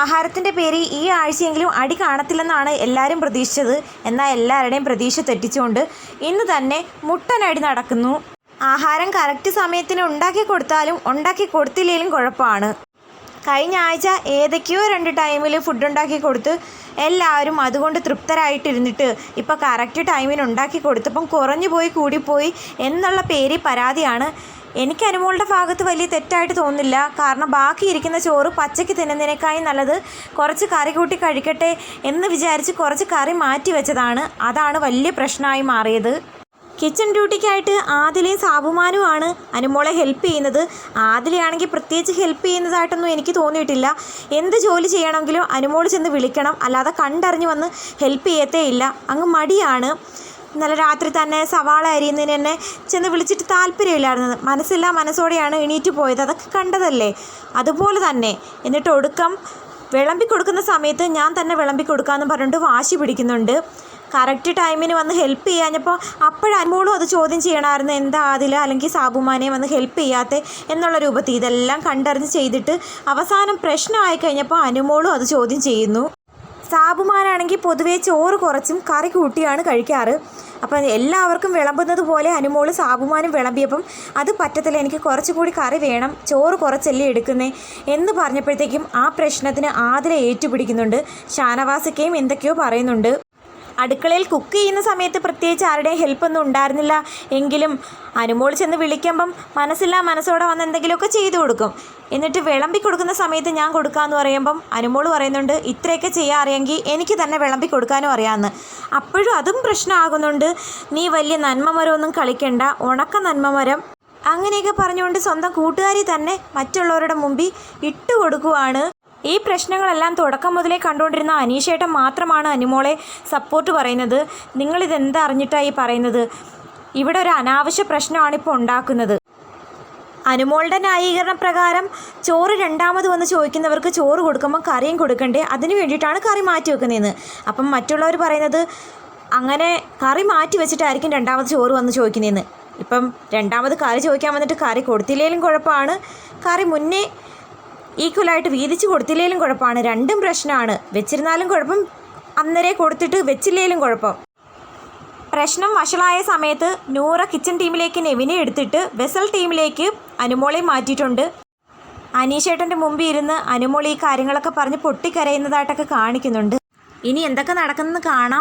ആഹാരത്തിന്റെ പേരിൽ ഈ ആഴ്ചയെങ്കിലും അടി കാണത്തില്ലെന്നാണ് എല്ലാവരും പ്രതീക്ഷിച്ചത്. എന്നാൽ എല്ലാവരുടെയും പ്രതീക്ഷ തെറ്റിച്ചുകൊണ്ട് ഇന്ന് തന്നെ മുട്ടനടി നടക്കുന്നു. ആഹാരം കറക്റ്റ് സമയത്തിന് ഉണ്ടാക്കി കൊടുത്താലും ഉണ്ടാക്കി കൊടുത്തില്ലെങ്കിലും കുഴപ്പമാണ്. കഴിഞ്ഞ ആഴ്ച ഏതൊക്കെയോ രണ്ട് ടൈമിൽ ഫുഡ് ഉണ്ടാക്കി കൊടുത്ത് എല്ലാവരും അതുകൊണ്ട് തൃപ്തരായിട്ടിരുന്നിട്ട് ഇപ്പോൾ കറക്റ്റ് ടൈമിന് ഉണ്ടാക്കി കൊടുത്തപ്പം കുറഞ്ഞു പോയി കൂടിപ്പോയി എന്നുള്ള പേര് പരാതിയാണ്. എനിക്ക് അനുമോളുടെ ഭാഗത്ത് വലിയ തെറ്റായിട്ട് തോന്നുന്നില്ല. കാരണം ബാക്കി ഇരിക്കുന്ന ചോറ് പച്ചയ്ക്ക് തിന്നുന്നതിനേക്കായി നല്ലത് കുറച്ച് കറി കൂട്ടി കഴിക്കട്ടെ എന്ന് വിചാരിച്ച് കുറച്ച് കറി മാറ്റി വെച്ചതാണ്. അതാണ് വലിയ പ്രശ്നമായി മാറിയത്. കിച്ചൺ ഡ്യൂട്ടിക്കായിട്ട് ആദിലയും സാബുമാനുമാണ് അനുമോളെ ഹെൽപ്പ് ചെയ്യുന്നത്. ആദിലയാണെങ്കിൽ പ്രത്യേകിച്ച് ഹെൽപ്പ് ചെയ്യുന്നതായിട്ടൊന്നും എനിക്ക് തോന്നിയിട്ടില്ല. എന്ത് ജോലി ചെയ്യണമെങ്കിലും അനുമോൾ ചെന്ന് വിളിക്കണം. അല്ലാതെ കണ്ടറിഞ്ഞ് വന്ന് ഹെൽപ്പ് ചെയ്യത്തേ ഇല്ല. അങ്ങ് മടിയാണ്. ഇന്നലെ രാത്രി തന്നെ സവാള അരിയുന്നതിന് തന്നെ ചെന്ന് വിളിച്ചിട്ട് താല്പര്യമില്ലായിരുന്നത് മനസ്സില്ല മനസ്സോടെയാണ് എണീറ്റ് പോയത്. അതൊക്കെ കണ്ടതല്ലേ? അതുപോലെ തന്നെ എന്നിട്ട് ഒടുക്കം വിളമ്പി കൊടുക്കുന്ന സമയത്ത് ഞാൻ തന്നെ വിളമ്പി കൊടുക്കാമെന്ന് പറഞ്ഞിട്ട് വാശി പിടിക്കുന്നുണ്ട്. കറക്റ്റ് ടൈമിന് വന്ന് ഹെൽപ്പ് ചെയ്യാഞ്ഞപ്പോൾ അപ്പോഴനുമോളും അത് ചോദ്യം ചെയ്യണമായിരുന്നു എന്താ അതിൽ? അല്ലെങ്കിൽ സാബുമാനെ വന്ന് ഹെൽപ്പ് ചെയ്യാത്ത എന്നുള്ള രൂപത്തിൽ ഇതെല്ലാം കണ്ടറിഞ്ഞ് ചെയ്തിട്ട് അവസാനം പ്രശ്നമായി കഴിഞ്ഞപ്പോൾ അനുമോളും അത് ചോദ്യം ചെയ്യുന്നു. സാബുമാനാണെങ്കിൽ പൊതുവേ ചോറ് കുറച്ചും കറി കൂട്ടിയാണ് കഴിക്കാറ്. അപ്പം എല്ലാവർക്കും വിളമ്പുന്നത് പോലെ അനുമോൾ സാബുമാനും വിളമ്പിയപ്പം അത് പറ്റത്തില്ല എനിക്ക് കുറച്ചുകൂടി കറി വേണം ചോറ് കുറച്ചല്ലേ എടുക്കുന്നേ എന്ന് പറഞ്ഞപ്പോഴത്തേക്കും ആ പ്രശ്നത്തിന് ആതിരെ ഏറ്റുപിടിക്കുന്നുണ്ട്. ഷാനവാസിക്കയും എന്തൊക്കെയോ പറയുന്നുണ്ട്. അടുക്കളയിൽ കുക്ക് ചെയ്യുന്ന സമയത്ത് പ്രത്യേകിച്ച് ആരുടെയും ഹെൽപ്പൊന്നും ഉണ്ടായിരുന്നില്ല. എങ്കിലും അനുമോൾ ചെന്ന് വിളിക്കുമ്പം മനസ്സില്ലാ മനസ്സോടെ വന്ന് എന്തെങ്കിലുമൊക്കെ ചെയ്തു കൊടുക്കും. എന്നിട്ട് വിളമ്പി കൊടുക്കുന്ന സമയത്ത് ഞാൻ കൊടുക്കാമെന്ന് പറയുമ്പം അനുമോൾ പറയുന്നുണ്ട് ഇത്രയൊക്കെ ചെയ്യാൻ അറിയാമെങ്കിൽ എനിക്ക് തന്നെ വിളമ്പി കൊടുക്കാനും അറിയാമെന്ന് അപ്പോഴും അതും പ്രശ്നമാകുന്നുണ്ട്. നീ വലിയ നന്മമരമൊന്നും കളിക്കണ്ട ഉണക്ക നന്മമരം. അങ്ങനെയൊക്കെ പറഞ്ഞുകൊണ്ട് സ്വന്തം കൂട്ടുകാരി തന്നെ മറ്റുള്ളവരുടെ മുമ്പിൽ ഇട്ട് കൊടുക്കുവാണ് ഈ പ്രശ്നങ്ങളെല്ലാം തുടക്കം മുതലേ കണ്ടുകൊണ്ടിരുന്ന അനീഷേട്ടൻ മാത്രമാണ് അനുമോളെ സപ്പോർട്ട് പറയുന്നത്. നിങ്ങളിതെന്തറിഞ്ഞിട്ടായി പറയുന്നത്? ഇവിടെ ഒരു അനാവശ്യ പ്രശ്നമാണ് ഇപ്പോൾ ഉണ്ടാക്കുന്നത്. അനുമോളുടെ ന്യായീകരണ പ്രകാരം ചോറ് രണ്ടാമത് വന്ന് ചോദിക്കുന്നവർക്ക് ചോറ് കൊടുക്കുമ്പോൾ കറിയും കൊടുക്കണ്ടേ? അതിന് വേണ്ടിയിട്ടാണ് കറി മാറ്റി വെക്കുന്നതെന്ന്. അപ്പം മറ്റുള്ളവർ പറയുന്നത് അങ്ങനെ കറി മാറ്റി വെച്ചിട്ടായിരിക്കും രണ്ടാമത് ചോറ് വന്ന് ചോദിക്കുന്നതെന്ന്. ഇപ്പം രണ്ടാമത് കറി ചോദിക്കാൻ വന്നിട്ട് കറി കൊടുത്തില്ലെങ്കിലും കുഴപ്പമാണ്. കറി മുന്നേ ഈക്വലായിട്ട് വീതിച്ച് കൊടുത്തില്ലേലും കുഴപ്പമാണ്. രണ്ടും പ്രശ്നമാണ്. വെച്ചിരുന്നാലും കുഴപ്പം. അന്നേരെ കൊടുത്തിട്ട് വെച്ചില്ലേലും കുഴപ്പം. പ്രശ്നം വഷളായ സമയത്ത് നൂറ കിച്ചൺ ടീമിലേക്ക് നെവിനെ എടുത്തിട്ട് വെസൽ ടീമിലേക്ക് അനുമോളെ മാറ്റിയിട്ടുണ്ട്. അനീഷേട്ടന്റെ മുമ്പിൽ ഇരുന്ന് അനുമോൾ ഈ കാര്യങ്ങളൊക്കെ പറഞ്ഞ് പൊട്ടിക്കരയുന്നതായിട്ടൊക്കെ കാണിക്കുന്നുണ്ട്. ഇനി എന്തൊക്കെ നടക്കുന്നെന്ന് കാണാം.